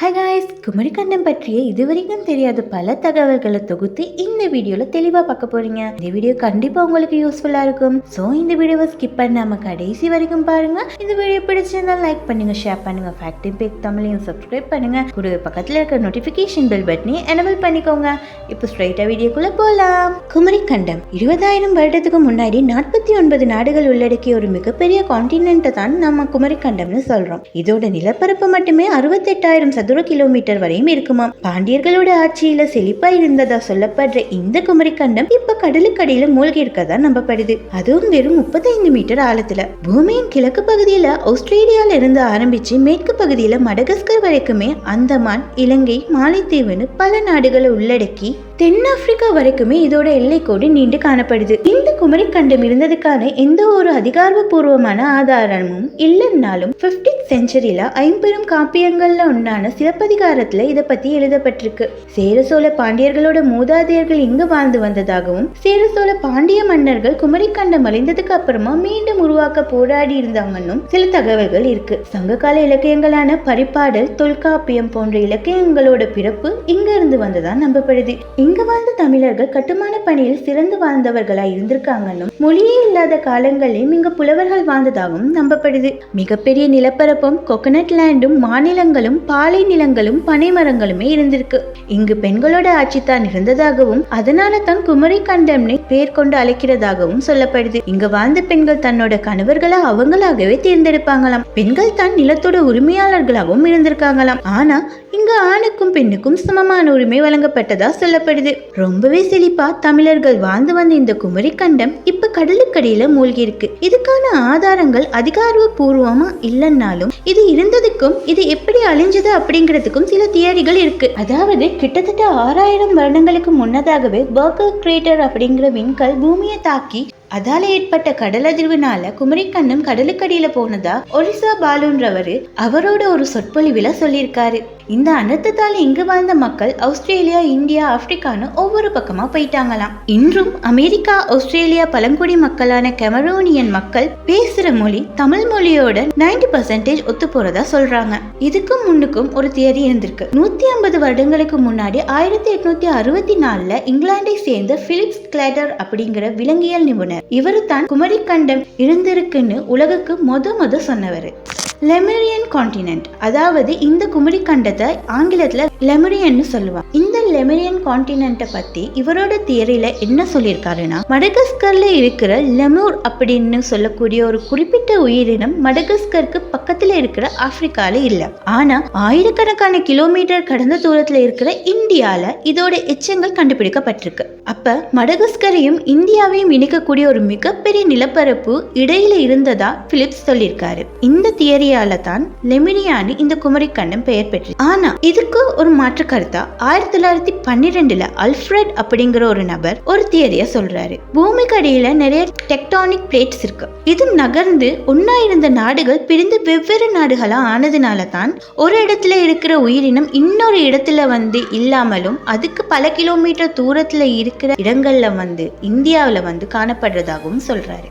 Hi guys Kumarikandam பற்றிய இதுவரைக்கும் தெரியாத பல தகவல்களை தொகுத்து இந்த வீடியோவில் தெளிவாக பார்க்க போறீங்க. இந்த வீடியோ கண்டிப்பாக உங்களுக்கு யூஸ்ஃபுல்லாக இருக்கும். ஸோ இந்த வீடியோவை ஸ்கிப் பண்ணாம கடைசி வரைக்கும் பாருங்க. இந்த வீடியோ பிடிச்சிருந்தா லைக் பண்ணுங்க ஷேர் பண்ணுங்க ஃபேக்டரி பேக் தமிழையும் சப்ஸ்கிரைப் பண்ணுங்க. கூடவே பக்கத்தில் இருக்க நோட்டிஃபிகேஷன் பெல் பட்டனையும் எனபிள் பண்ணிக்கோங்க. இப்போ ஸ்ட்ரைட்டாக வீடியோக்குள்ள போகலாம் குமரிக்கண்டம். இருபதாயிரம் வருடத்துக்கு முன்னாடி நாற்பத்தி ஒன்பது நாடுகள் உள்ளடக்கிய ஒரு மிகப்பெரிய கான்டினென்ட்டை தான் நம்ம குமரிக்கண்டம்னு சொல்றோம். இதோட நிலப்பரப்பு மட்டுமே அறுபத்தெட்டாயிரம் சதவீதம் சதுர கிலோமீட்டர் வரையும் இருக்குமா பாண்டியர்களோட ஆட்சியில செழிப்பா இருந்ததா சொல்லப்படுற இந்த குமரிக்கண்டம் இப்ப கடலுக்கடியில மூழ்கி இருக்கதா நம்பப்படுது. அதுவும் வெறும் முப்பத்தைந்து மீட்டர் ஆழத்துல. பூமியின் கிழக்கு பகுதியில ஆஸ்திரேலியால இருந்து ஆரம்பிச்சு மேற்கு பகுதியில மடகஸ்கர் வரைக்குமே அந்தமான் இலங்கை மாலைத்தீவுன்னு பல நாடுகளை உள்ளடக்கி தென்னாப்பிரிக்கா வரைக்குமே இதோட எல்லைக்கோடு நீண்டு காணப்படுது. இந்த குமரிக்கண்டம் இருந்ததுக்கான எந்த ஒரு அதிகாரப்பூர்வமான ஆதாரமும் இல்லைன்னாலும் 15th செஞ்சுரியில ஐம்பெரும் காப்பியங்கள்ல ஒன்றான சிலப்பதிகாரத்துல இதை பத்தி எழுதப்பட்டிருக்கு. சேர சோழ பாண்டியர்களோட மூதாதையர்கள் இங்கு வாழ்ந்து வந்ததாகவும் சேர சோழ பாண்டிய மன்னர்கள் குமரிக்கண்டம் அழிந்ததுக்கு அப்புறமா மீண்டும் உருவாக்க போராடி இருந்தாங்கன்னும் சில தகவல்கள் இருக்கு. சங்ககால இலக்கியங்களான பரிப்பாடல் தொல்காப்பியம் போன்ற இலக்கியங்களோட பிறப்பு இங்க இருந்து வந்ததா நம்பப்படுது. இங்க வாழ்ந்த தமிழர்கள் கட்டுமான பணியில் சிறந்து வாழ்ந்தவர்களா இருந்திருக்காங்கன்னும் மொழியே இல்லாத காலங்களிலும் இங்கு புலவர்கள் வாழ்ந்ததாகவும் நம்பப்படுது. மிகப்பெரிய நிலப்பரப்பும் கொக்கனட் லேண்டும் மாநிலங்களும் பாலை நிலங்களும் பனை மரங்களுமே இருந்திருக்கு. இங்கு பெண்களோட ஆட்சி தான் இருந்ததாகவும் அதனால தான் குமரி கண்டம்னை பேர் கொண்டு அழைக்கிறதாகவும் சொல்லப்படுது. இங்கு வாழ்ந்த பெண்கள் தன்னோட கணவர்களை அவங்களாகவே தேர்ந்தெடுப்பாங்களாம். பெண்கள் தான் நிலத்தோட உரிமையாளர்களாகவும் இருந்திருக்காங்களாம். ஆனா இங்கு ஆணுக்கும் பெண்ணுக்கும் சமமான உரிமை வழங்கப்பட்டதா சொல்லப்படுது. ரொம்பவே செழிப்பா தமிழர்கள் வாழ்ந்து வந்த இந்த குமரி கண்டம் இப்ப கடலுக்கடியில மூழ்கி இருக்கு இதுக்கான ஆதாரங்கள் அதிகாரப்பூர்வமா இல்லைன்னாலும் இது இருந்ததுக்கும் இது எப்படி அழிஞ்சது அப்படிங்கிறதுக்கும் சில தியரிகள் இருக்கு. அதாவது கிட்டத்தட்ட ஆறாயிரம் வருடங்களுக்கு முன்னதாகவே பர்கர் கிரேட்டர் அப்படிங்கிற விண்கல் பூமியை தாக்கி அதால ஏற்பட்ட கடல் அதிர்வுனால குமரிக்கண்ணும் கடலுக்கடியில போனதா ஒரிசா பாலுன்றவரு அவரோட ஒரு சொற்பொழிவுல சொல்லியிருக்காரு. இந்த அனர்த்தத்தால் இங்கு வாழ்ந்த மக்கள் ஆஸ்திரேலியா இந்தியா ஆப்பிரிக்கான்னு ஒவ்வொரு பக்கமா போயிட்டாங்களாம். இன்றும் அமெரிக்கா ஆஸ்திரேலியா பழங்குடி மக்களான கெமரோனியன் மக்கள் பேசுற மொழி தமிழ் மொழியோட 90% பர்சன்டேஜ் ஒத்து போறதா சொல்றாங்க. இதுக்கும் முன்னுக்கும் ஒரு தியரி இருந்திருக்கு. நூத்தி ஐம்பது வருடங்களுக்கு முன்னாடி ஆயிரத்தி எட்நூத்தி அறுபத்தி நாலுல இங்கிலாந்தை சேர்ந்த பிலிப்ஸ் கிளாடர் அப்படிங்கிற விலங்கியல் நிபுணர். இவரு தான் குமரிக்கண்டம் இருந்திருக்குன்னு உலகுக்கு மொத மொத சொன்னவர். லெமரியன் கான்டினென்ட் அதாவது இந்த குமரி கண்டத்தை ஆங்கிலத்துல லெமரியன்னு சொல்லுவாங்க இந்த லெமரியன் கான்டினென்ட்டை பத்தி இவரோட தியரியில என்ன சொல்லியிருக்காருன்னா மடகஸ்கர்ல இருக்கிற லெமூர் அப்படின்னு சொல்லக்கூடிய ஒரு குறிப்பிட்ட உயிரினம் மடகஸ்கருக்கு பக்கத்துல இருக்கிற ஆப்பிரிக்கால இல்ல. ஆனா ஆயிரக்கணக்கான கிலோமீட்டர் கடந்த தூரத்துல இருக்கிற இந்தியால இதோட எச்சங்கள் கண்டுபிடிக்கப்பட்டிருக்கு. அப்ப மடகஸ்கரையும் இந்தியாவையும் இணைக்கக்கூடிய ஒரு மிகப்பெரிய நிலப்பரப்பு இடையில இருந்ததா பிலிப்ஸ் சொல்லியிருக்காரு. இந்த தியரியால தான் லெமினியான்னு இந்த குமரிக்கண்டம் பெயர் பெற்று ஆனா இதுக்கு ஒரு மாற்று கருத்தா ஆயிரத்தி தொள்ளாயிரத்தி பன்னிரெண்டுல அல்ஃப்ரெட் அப்படிங்கிற ஒரு நபர் ஒரு தியரியை சொல்றாரு. பூமிக்கு அடியில நிறைய டெக்டானிக் பிளேட்ஸ் இருக்கு. இது நகர்ந்து ஒன்னா இருந்த நாடுகள் பிரிந்து வெவ்வேறு நாடுகளா ஆனதுனால தான் ஒரு இடத்துல இருக்கிற உயிரினம் இன்னொரு இடத்துல வந்து இல்லாமலும் அதுக்கு பல கிலோமீட்டர் தூரத்துல இருக்கிற இடங்கள்ல வந்து இந்தியாவில் வந்து காணப்படுறதாகவும் சொல்றாரு.